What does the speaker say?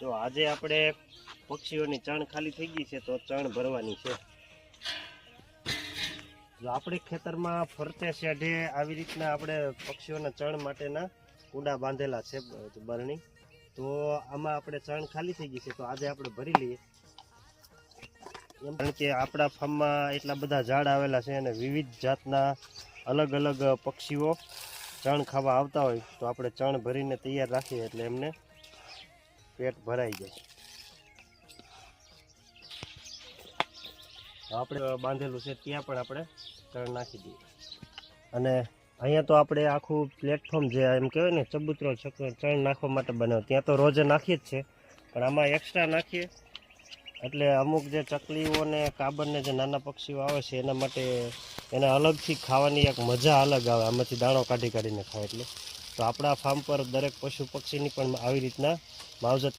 જો આજે આપણે પક્ષીઓની ચણ ખાલી થઈ ગઈ છે તો ચણ ભરવાની છે. જો આપણે ખેતરમાં ફરતે શેઢે આવી રીતના આપણે પક્ષીઓના ચણ માટેના કુંડા બાંધેલા છે બરણી. તો આમાં આપણે ચણ ખાલી થઈ ગઈ છે તો આજે આપણે ભરી લઈએ. કારણ કે આપણા ફાર્મમાં એટલા બધા ઝાડ આવેલા છે અને વિવિધ જાતના અલગ અલગ પક્ષીઓ ચણ ખાવા આવતા હોય તો આપણે ચણ ભરીને તૈયાર રાખીએ એટલે એમને પેટ ભરાઈ જાય. આપણે બાંધેલું છે ત્યાં પણ આપણે ચણ નાખી દઈએ. અને અહીંયા તો આપણે આખું પ્લેટફોર્મ જે એમ કહેવાય ને ચબૂતરો ચણ નાખવા માટે બનાવ્યો ત્યાં તો રોજે નાખીએ જ છે. પણ આમાં એક્સ્ટ્રા નાખીએ. એટલે અમુક જે ચકલીઓ ને કાબરને જે નાના પક્ષીઓ આવે છે, એના માટે એને અલગથી ખાવાની એક મજા અલગ આવે. આમાંથી દાણો કાઢી કાઢીને ખાય એટલે. તો આપણા ફાર્મ પર દરેક પશુ પક્ષીની પણ આવી રીતના માવજત